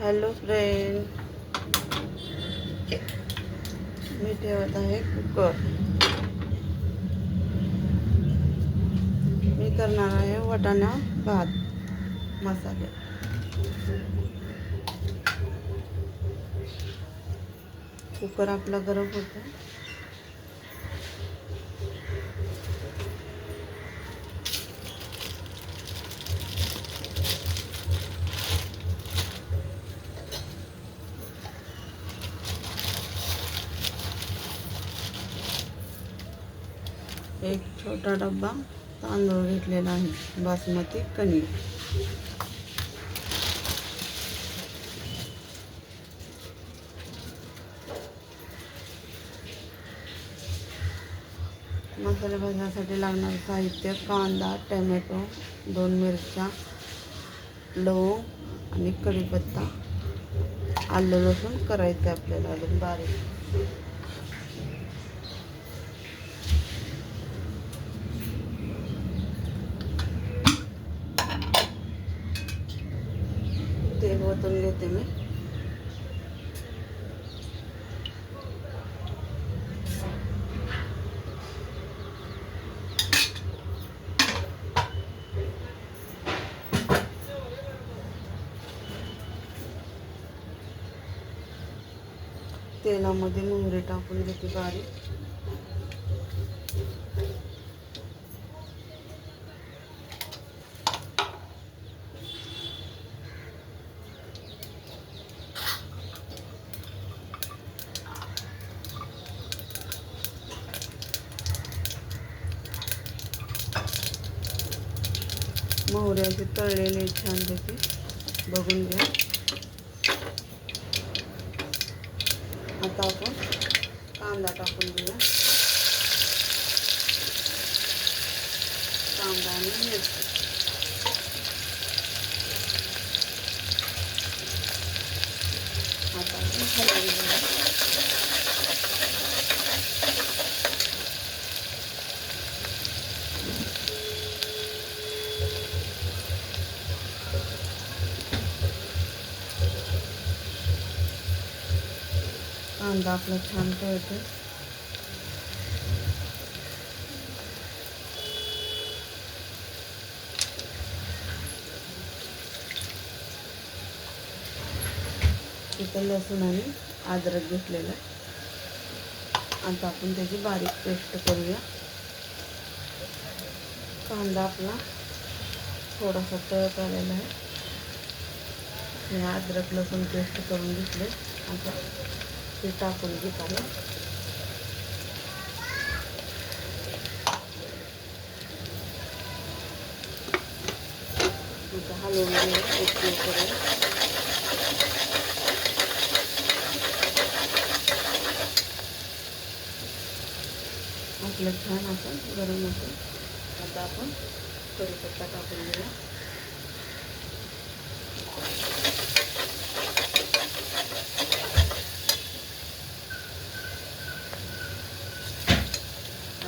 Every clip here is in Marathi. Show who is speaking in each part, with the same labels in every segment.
Speaker 1: Hello friend. मी ठेवत आहे कुकर. मी करणार आहे वाटाणा भात मसाले. कुकर आपला गरम होतो. एक छोटा डब्बा तांदूळ घेतलेला आहे बासमती कणिक मसाले भाजण्यासाठी लागणारं साहित्य कांदा टॅमॅटो दोन मिरच्या लवंग आणि कढीपत्ता. आलं लसूण करायचं आहे आपल्याला अजून बारीक. ओतून घेते मी. तेलामध्ये मोहरी टाकून घेते बारीक. मोहरी तळलेले तळलेली छान त्याची बघून घ्या. आता आपण कांदा टाकून घेऊया. कांदा आणि मिरची. आता आपण हलवून घेऊया. कांदा आपला छान तळतो इथं लसूण आणि अद्रक घेतलेलं आहे. आता आपण त्याची बारीक पेस्ट करूया. कांदा आपला थोडासा तळत आलेला आहे. हे अद्रक लसूण पेस्ट करून घेतले आता ते टाकून घेत आहे हलवून करून. आपलं छान असं गरम होतं. आता आपण कढीपत्ता टाकून घेऊया.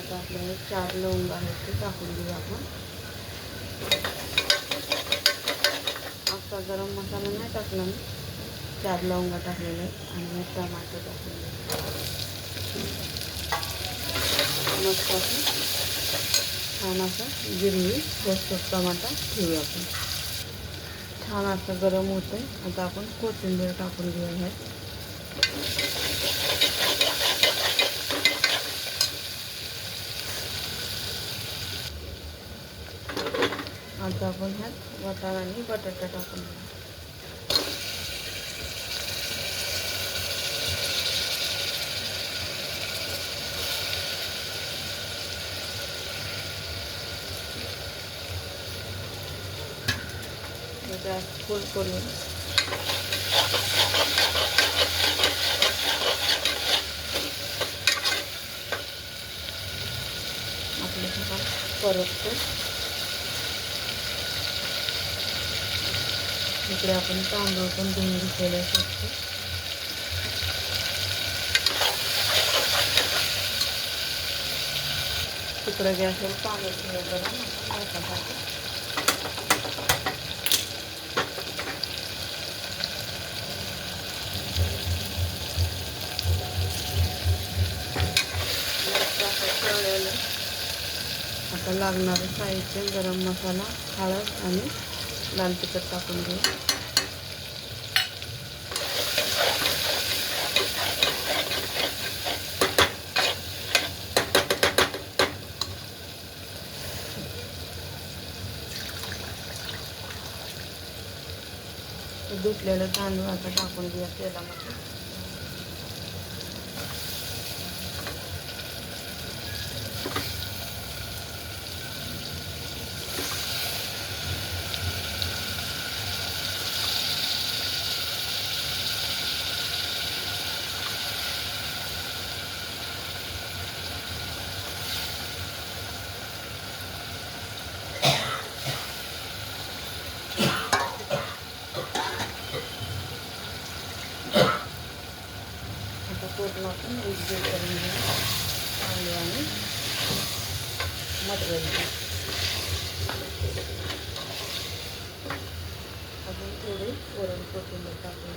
Speaker 1: आता आपल्याला चार लवंग आहेत ते टाकून घेऊ आपण. आता गरम मसाला नाही टाकला मी. चार लवंगा टाकलेले आहेत आणि टमाटर टाकलेले घेऊ मस्त छान असं गिरवी स्वस्त टमाटा ठेवूया आपण. छान असं गरम होतं आहे आता आपण कोथिंबीर टाकून घेऊया ह्यात आता आपण ह्यात वाटाणा आणि बटाटा टाकून घेऊ गॅस फुल करून इकडे आपण तांदूळ पण धुवून घेतलेले असतो तिकडं गॅसवर तांदूळ ठेवलं आता लागणारं साहित्य गरम मसाला हळद आणि लाल तिखट टाकून घेऊ धुतलेलं तांदूळ आता टाकून घेऊया तेलामध्ये. आता पूर्ण आपण एकजीव करून घेऊ तांदूळ आणि मटवायचं अजून थोडी वरण कोथिंबीर टाकून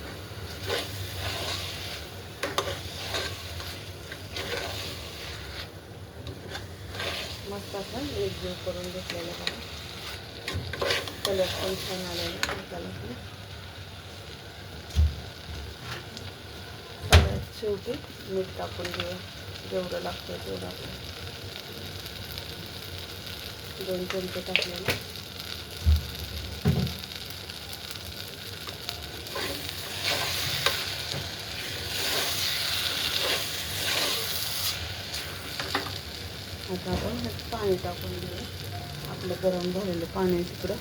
Speaker 1: मस्त आपण एकजीव करून घेतलेलं बघा कलर पण छान आलेला मसाल्यातून शेवटी मीठ टाकून घेऊ जेवढं लागतं तेवढं आपण दोन चमचे टाकलेले. आता आपण पाणी टाकून घेऊ आपलं गरम झालेलं पाणी तिकडं.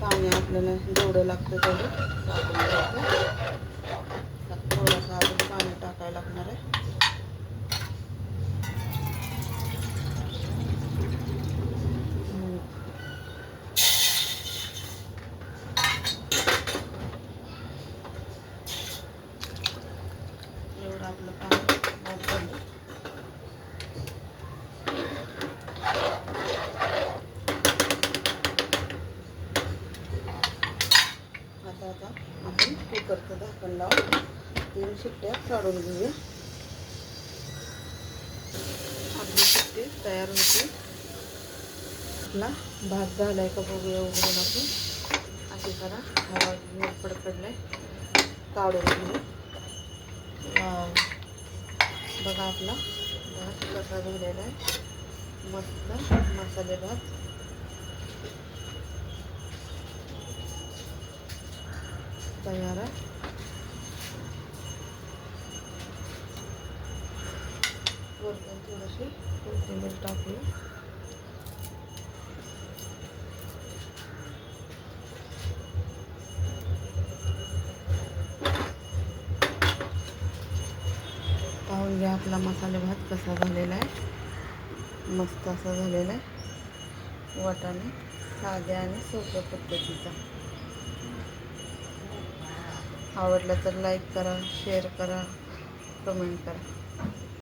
Speaker 1: पाणी आपल्याला जेवढं लागतं तेवढं टाकायला लागणार आहे? एवढं आपलं आता आता आपण कुकरचं झाकण लावून तीन शिट्ट्या काढून घेऊया. आपली शिट्टी तयार होते. आपला भात झालाय का बघूया उघडून आपण. अशी करा हवा घेऊन पडपडलाय काढून घेऊ बघा आपला भात कसा झालेला आहे. मस्त मसाले भात. तयार आहे. थोडीशी कोथिंबीर टाकू. पाहून घ्या आपला मसाले भात कसा झालेला आहे. मस्त असा झालेला आहे. वाटाणे साध्या आणि सोप्या पद्धतीचा. आवडला तर लाईक करा शेअर करा कमेंट करा.